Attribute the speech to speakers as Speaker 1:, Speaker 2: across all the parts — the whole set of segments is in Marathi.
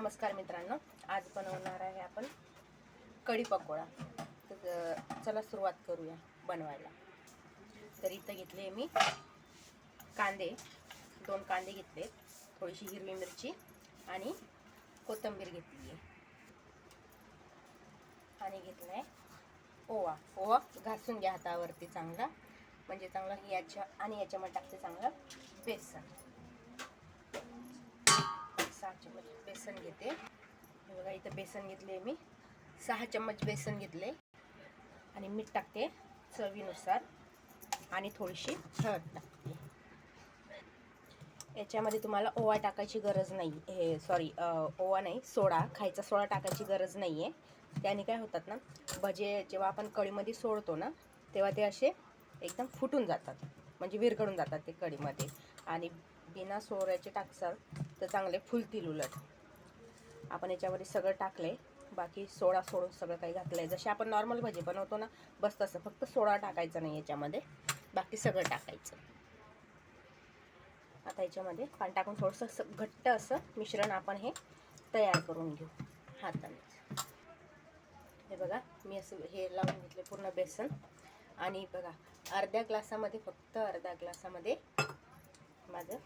Speaker 1: नमस्कार मित्रांनो आज बनवणार आहे आपण कढी पकोडा. तर चला सुरुवात करूया बनवायला. तर इथं घेतले मी कांदे दोन कांदे घेतले थोडीशी हिरवी मिरची आणि कोथिंबीर घेतली आहे आणि घेतलं आहे ओवा. ओवा घासून घ्या हातावरती चांगला म्हणजे चांगला याच्या आणि याच्यामध्ये टाकते चांगलं बेसन. चम्मच बेसन घेते. हे बघा इथं बेसन घेतले मी. सहा चम्मच बेसन घेतले आणि मीठ टाकते चवीनुसार. आणि थोडीशी हळद टाकते. याच्यामध्ये तुम्हाला ओवा टाकायची गरज नाही. हे सॉरी ओवा नाही सोडा. खायचा सोडा टाकायची गरज नाही आहे त्याने काय होतात ना भजे जेव्हा आपण कढीमध्ये सोडतो ना तेव्हा ते असे एकदम फुटून जातात. म्हणजे विरघळून जातात ते कढीमध्ये. आणि बिना सोऱ्याचे टाकसाल तर चांगले फुलतील उलट. आपण याच्यामध्ये सगळं टाकलंय. बाकी सोडा सोडून सगळं काही घातलंय. जसे आपण नॉर्मल भजी बनवतो ना बस तसं. फक्त सोडा टाकायचा नाही याच्यामध्ये. बाकी सगळं टाकायचं. आता याच्यामध्ये पाणी टाकून थोडंसं घट्ट असं मिश्रण आपण हे तयार करून घेऊ हाताने. हे बघा मी असं हे लावून घेतले पूर्ण बेसन. आणि बघा अर्ध्या ग्लासामध्ये फक्त अर्ध्या ग्लासामध्ये माझं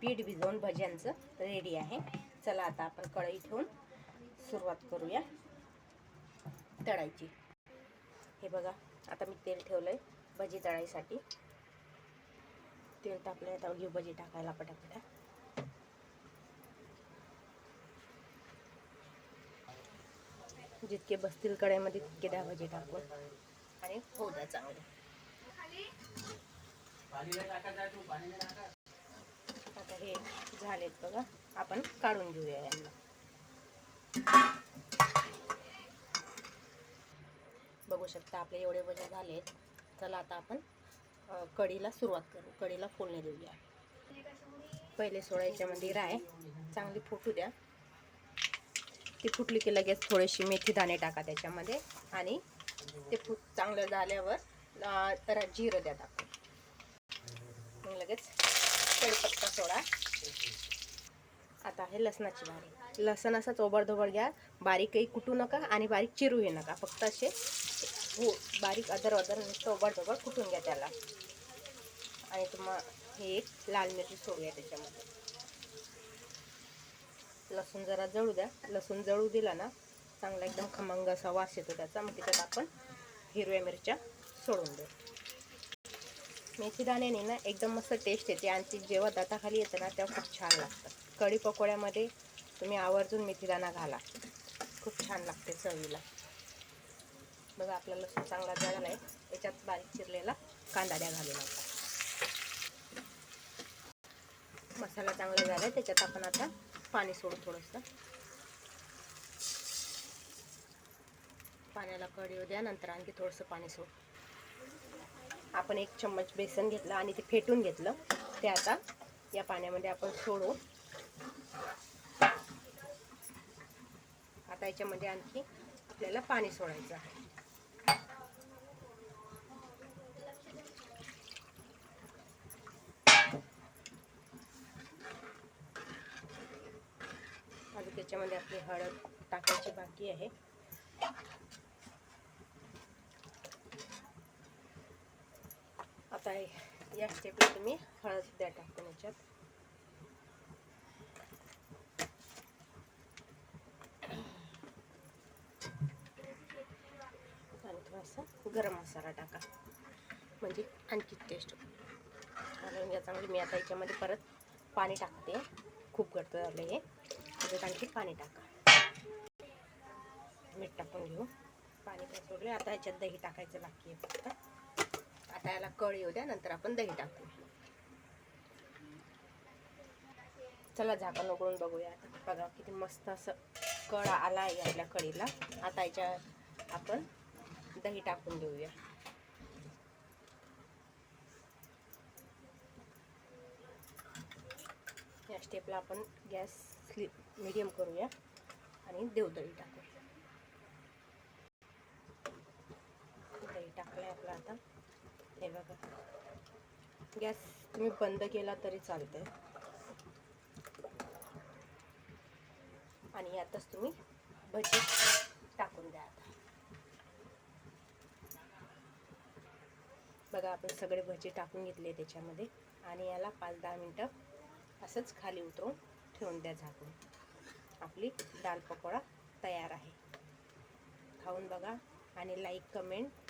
Speaker 1: पीठ भिजवून भज्यांचं रेडी आहे. चला आता आपण कढई ठेवून सुरुवात करूया तळायची. हे बघा आता मी तेल ठेवलं आहे भजी तळायसाठी. तेल टाकलंय आता घेऊ भजी टाकायला पटापटा. जितके बसतील कढईमध्ये तितके द्या भजी टाकून. आणि होऊ द्या चांगले. हे झालेत बघा. आपण काढून घेऊया यांना. बघू शकता आपले एवढे वजन झालेत. चला आता आपण कडीला कढीला सुरुवात करू. कढीला फोडणी देऊया. पहिले सोडायच्यामध्ये राय. चांगली फुटू द्या. ती फुटली की लगेच थोडीशी मेथी दाणे टाका त्याच्यामध्ये. आणि ते फुट चांगलं झाल्यावर तर जिरं द्या टाकून. मग लगेच कडीपत्ता सोडा. आता आहे लसणाची भारी लसण असं चोबडधोबड घ्या. बारीकही कुटू नका आणि बारीक चिरूही नका. फक्त असे हो बारीक अदर अदर नुसतं ओबडधोबड कुटून घ्या त्याला. आणि तुम्हा हे एक लाल मिरची सोडूया त्याच्यामध्ये. लसूण जरा जळू द्या. लसूण जळू दिला ना चांगला एकदम खमंग असा वास येतो त्याचा. मग त्याच्यात आपण हिरव्या मिरच्या सोडून देऊ. मेथी दाण्याने ना एकदम मस्त टेस्ट येते. आणि ती जेव्हा दाताखाली येते ना तेव्हा खूप छान लागतं. कढी पकोड्यामध्ये तुम्ही आवर्जून मेथीदाणा घाला. खूप छान लागते चवीला. बघा आपला लसूण चांगला जळाला आहे. याच्यात बारीक चिरलेला कांदा द्या घालून आता. मसाला चांगला झाला आहे. त्याच्यात आपण आता पाणी सोडू थोडंसं. पाण्याला कढी द्या नंतर आणखी थोडंसं पाणी सोड. आपण एक चम्मच बेसन घेतलं आणि ते फेटून घेतलं. ते आता या पाण्यामध्ये आपण सोडू आता याच्यामध्ये आणखी आपल्याला पाणी सोडायचं आहे. त्याच्यामध्ये आपली हळद टाकायची बाकी आहे. आता या स्टेपला तुम्ही हळद द्या टाकून याच्यात आणि थोडासा गरम मसाला टाका. म्हणजे आणखी टेस्ट घालून घ्या चांगली मी आता याच्यामध्ये परत पाणी टाकते. खूप घट्ट झालं हे. त्याच्यात आणखी पाणी टाका. मीठ टाकून घेऊ. पाणी पण सोडले आता याच्यात दही टाकायचं बाकी आहे फक्त. आता याला कळ येऊ द्या नंतर आपण दही टाकू. चला झाकण उघडून बघूया. आता बघा किती मस्त असं कळ आला आहे आपल्या कढीला आता याच्या आपण दही टाकून देऊया. या स्टेपला आपण गॅस स्लिप मिडियम करूया आणि देवदही टाकूया टाकू दही टाकलं आहे आपलं आता. हे बघा. गॅस तुम्ही बंद केला तरी चालतंय. आणि यातच तुम्ही भजी टाकून द्या आता. बघा आपण सगळे भजी टाकून घेतले त्याच्यामध्ये. आणि याला पाच दहा मिनटं असंच खाली उतरून ठेवून द्या झाकून. आपली दाल पकोडा तयार आहे. खाऊन बघा आणि लाईक कमेंट